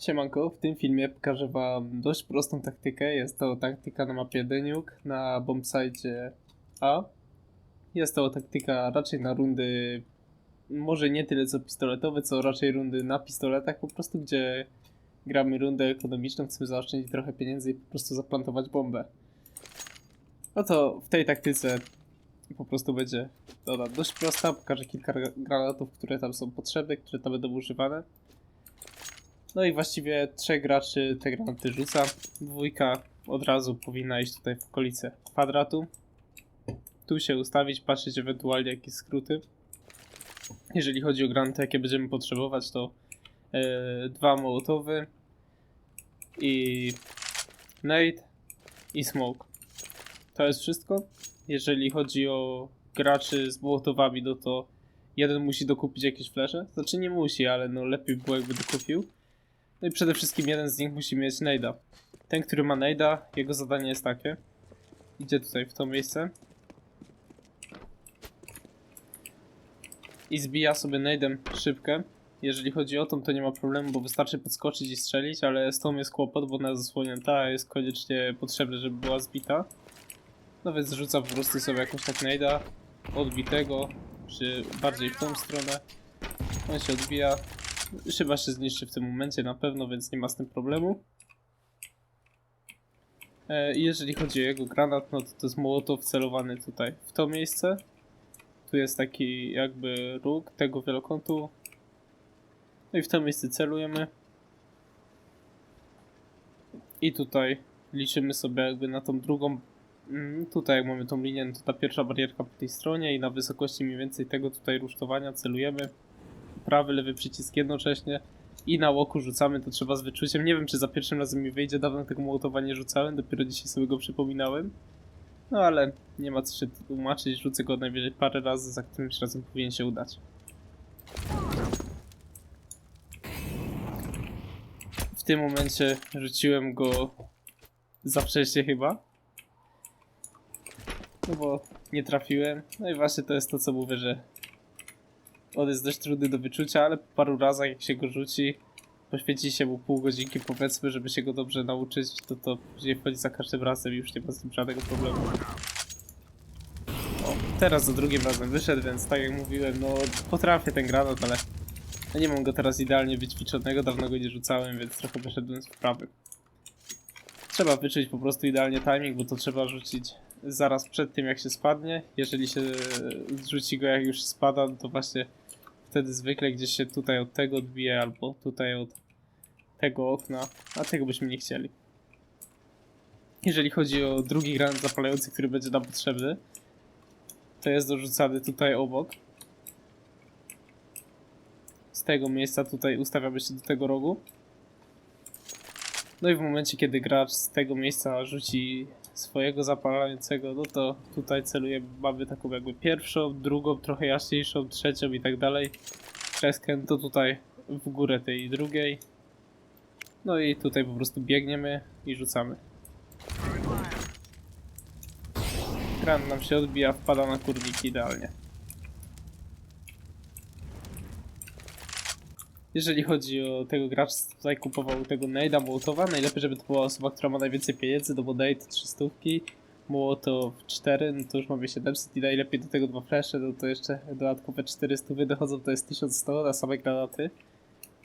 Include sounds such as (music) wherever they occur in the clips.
Siemanko, w tym filmie pokażę wam dość prostą taktykę. Jest to taktyka na mapie Deniuk na bombsite A. Jest to taktyka raczej na rundy, może nie tyle co pistoletowe, co raczej rundy na pistoletach, po prostu gdzie gramy rundę ekonomiczną, chcemy zaoszczędzić trochę pieniędzy i po prostu zaplantować bombę. No to w tej taktyce po prostu będzie ona dość prosta, pokażę kilka granatów, które tam są potrzebne, które tam będą używane. No i właściwie trzech graczy te granaty rzuca. Dwójka od razu powinna iść tutaj w okolice kwadratu. Tu się ustawić, patrzeć ewentualnie jakieś skróty. Jeżeli chodzi o granaty, jakie będziemy potrzebować, to e, dwa mołotowy i nade i smoke. To jest wszystko. Jeżeli chodzi o graczy z mołotowami, no to jeden musi dokupić jakieś flesze. Znaczy nie musi, ale no lepiej było jakby dokupił. No i przede wszystkim jeden z nich musi mieć Nejda. Ten, który ma Nejda, jego zadanie jest takie. Idzie tutaj w to miejsce. I zbija sobie Nejdem szybkę. Jeżeli chodzi o tą, to nie ma problemu, bo wystarczy podskoczyć i strzelić, ale z tą jest kłopot, bo ona jest zasłonięta, jest koniecznie potrzebne, żeby była zbita. No więc rzuca po prostu sobie jakąś tak Nejda odbitego, czy bardziej w tą stronę. On się odbija, Chyba się zniszczy w tym momencie na pewno, więc nie ma z tym problemu. E, jeżeli chodzi o jego granat, no to to jest mołotow celowany tutaj w to miejsce. Tu jest taki jakby róg tego wielokątu. No i w to miejsce celujemy. I tutaj liczymy sobie jakby na tą drugą. mm, Tutaj jak mamy tą linię, no to ta pierwsza barierka po tej stronie i na wysokości mniej więcej tego tutaj rusztowania celujemy prawy, lewy przycisk jednocześnie i na łoku rzucamy, to trzeba z wyczuciem. Nie wiem, czy za pierwszym razem mi wyjdzie, dawno tego mołotowa nie rzucałem, dopiero dzisiaj sobie go przypominałem. No ale nie ma co się tłumaczyć, rzucę go najwyżej parę razy, za którymś razem powinien się udać. W tym momencie rzuciłem go za wcześnie chyba. No bo nie trafiłem. No i właśnie to jest to, co mówię, że on jest dość trudny do wyczucia, ale po paru razach jak się go rzuci, poświęci się mu pół godzinki powiedzmy, żeby się go dobrze nauczyć, to to później wchodzi za każdym razem i już nie ma z tym żadnego problemu. O, teraz za drugim razem wyszedł, więc tak jak mówiłem, no potrafię ten granat, ale no nie mam go teraz idealnie wyćwiczonego, dawno go nie rzucałem, więc trochę wyszedłem z wprawy. Trzeba wyczuć po prostu idealnie timing, bo to trzeba rzucić zaraz przed tym jak się spadnie. Jeżeli się zrzuci go jak już spada, no to właśnie wtedy zwykle gdzieś się tutaj od tego odbije, albo tutaj od tego okna, a tego byśmy nie chcieli. Jeżeli chodzi o drugi granat zapalający, który będzie nam potrzebny, to jest dorzucany tutaj obok. Z tego miejsca tutaj ustawiamy się do tego rogu. No i w momencie, kiedy gracz z tego miejsca rzuci swojego zapalającego, no to tutaj celujemy, mamy taką jakby pierwszą, drugą, trochę jaśniejszą, trzecią i tak dalej. Kreskę to tutaj w górę tej drugiej. No i tutaj po prostu biegniemy i rzucamy. Kran nam się odbija, wpada na kurniki idealnie. Jeżeli chodzi o tego gracza, tutaj kupował tego Nade'a Mołotowa, najlepiej, żeby to była osoba, która ma najwięcej pieniędzy, no bo Nade 300, Mołotow 4, no to już mamy 700 i najlepiej do tego dwa flesze, no to jeszcze dodatkowe 400 wychodzą, to jest 1100 na same granaty.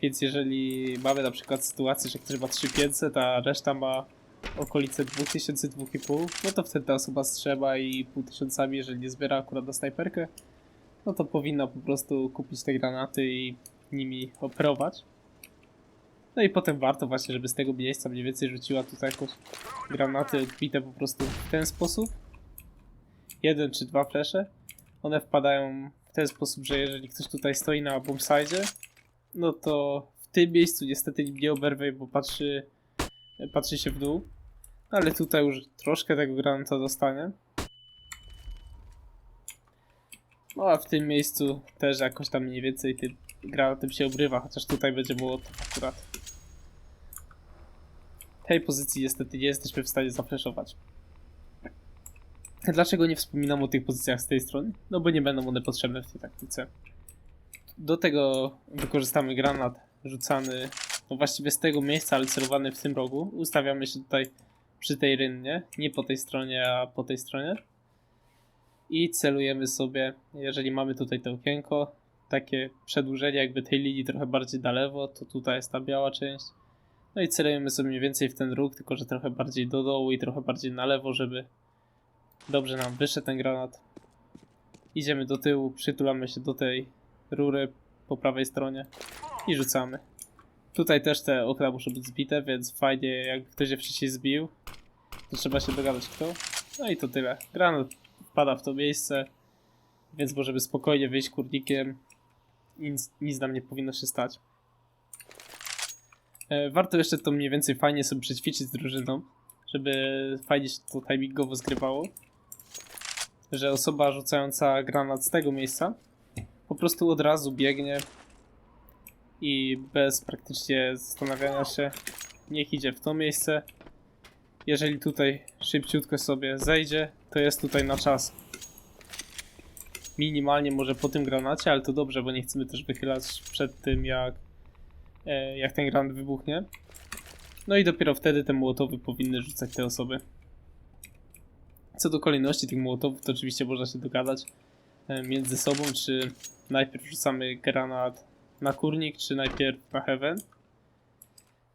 Więc jeżeli mamy na przykład sytuację, że ktoś ma 3500, a reszta ma okolice 2000, 2500, no to wtedy ta osoba strzeba i pół tysiącami, jeżeli nie zbiera akurat na snajperkę, no to powinna po prostu kupić te granaty i nimi operować. No i potem warto właśnie, żeby z tego miejsca mniej więcej rzuciła tutaj jakąś granaty odbite po prostu w ten sposób. Jeden czy dwa flesze. One wpadają w ten sposób, że jeżeli ktoś tutaj stoi na bombside, no to w tym miejscu niestety nie oberwie, bo patrzy, patrzy się w dół. Ale tutaj już troszkę tego granata dostanie. No a w tym miejscu też jakoś tam mniej więcej tym granatem się obrywa, chociaż tutaj będzie było to akurat. Tej pozycji niestety nie jesteśmy w stanie zafleszować. Dlaczego nie wspominam o tych pozycjach z tej strony? No bo nie będą one potrzebne w tej taktyce. Do tego wykorzystamy granat rzucany no właściwie z tego miejsca, ale celowany w tym rogu. Ustawiamy się tutaj przy tej rynnie, nie po tej stronie, a po tej stronie. I celujemy sobie, jeżeli mamy tutaj to okienko, takie przedłużenie jakby tej linii trochę bardziej na lewo, to tutaj jest ta biała część. No i celujemy sobie mniej więcej w ten róg, tylko że trochę bardziej do dołu i trochę bardziej na lewo, żeby dobrze nam wyszedł ten granat. Idziemy do tyłu, przytulamy się do tej rury po prawej stronie i rzucamy. Tutaj też te okna muszą być zbite, więc fajnie jak ktoś je wcześniej zbił, to trzeba się dogadać kto. No i to tyle. Granat wpada w to miejsce, więc możemy spokojnie wyjść kurnikiem. Nic, nic nam nie powinno się stać. E, Warto jeszcze to mniej więcej fajnie sobie przećwiczyć z drużyną, żeby fajnie się to timingowo zgrywało. Że osoba rzucająca granat z tego miejsca po prostu od razu biegnie i bez praktycznie zastanawiania się niech idzie w to miejsce. Jeżeli tutaj szybciutko sobie zejdzie, to jest tutaj na czas. Minimalnie może po tym granacie, ale to dobrze, bo nie chcemy też wychylać przed tym jak, e, jak ten granat wybuchnie. No i dopiero wtedy te mołotowy powinny rzucać te osoby. Co do kolejności tych mołotowów, to oczywiście można się dogadać e, między sobą, czy najpierw rzucamy granat na kurnik, czy najpierw na heaven.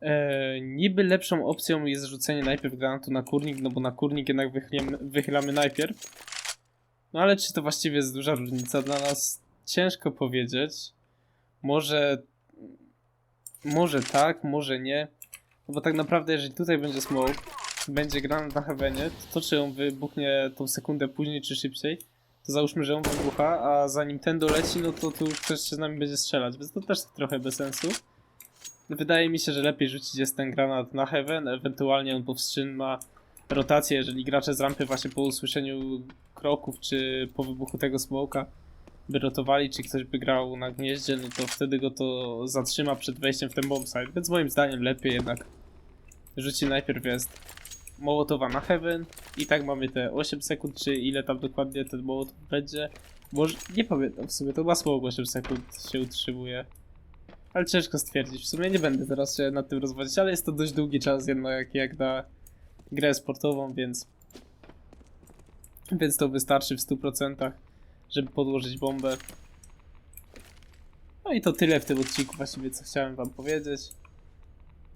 E, niby lepszą opcją jest rzucenie najpierw granatu na kurnik, no bo na kurnik jednak wychylamy, wychylamy najpierw. No ale czy to właściwie jest duża różnica dla nas? Ciężko powiedzieć. Może. Może tak, może nie. No bo tak naprawdę, jeżeli tutaj będzie smoke, będzie granat na heavenie, to, to czy on wybuchnie tą sekundę później, czy szybciej, to załóżmy, że on wybucha, a zanim ten doleci, no to tu ktoś się z nami będzie strzelać, więc to też trochę bez sensu. Wydaje mi się, że lepiej rzucić jest ten granat na heaven, ewentualnie on powstrzyma rotację, jeżeli gracze z rampy właśnie po usłyszeniu kroków, czy po wybuchu tego smoka by rotowali, czy ktoś by grał na gnieździe, no to wtedy go to zatrzyma przed wejściem w ten bombsite, więc moim zdaniem lepiej jednak rzucić najpierw jest Mołotowa na heaven i tak mamy te 8 sekund, czy ile tam dokładnie ten Mołotow będzie. Może, nie pamiętam w sumie, to ma smoke 8 sekund się utrzymuje. Ale ciężko stwierdzić, w sumie nie będę teraz się nad tym rozwodzić, ale jest to dość długi czas jednak jak na grę sportową, więc (laughs) więc to wystarczy w 100%, żeby podłożyć bombę. No i to tyle w tym odcinku właściwie, co chciałem wam powiedzieć.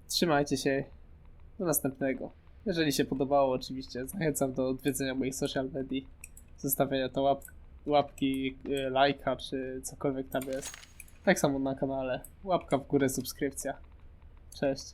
Trzymajcie się. Do następnego. Jeżeli się podobało, oczywiście zachęcam do odwiedzenia moich social medii, zostawiania to łap łapki, y, lajka, czy cokolwiek tam jest. Tak samo na kanale. Łapka w górę, subskrypcja. Cześć.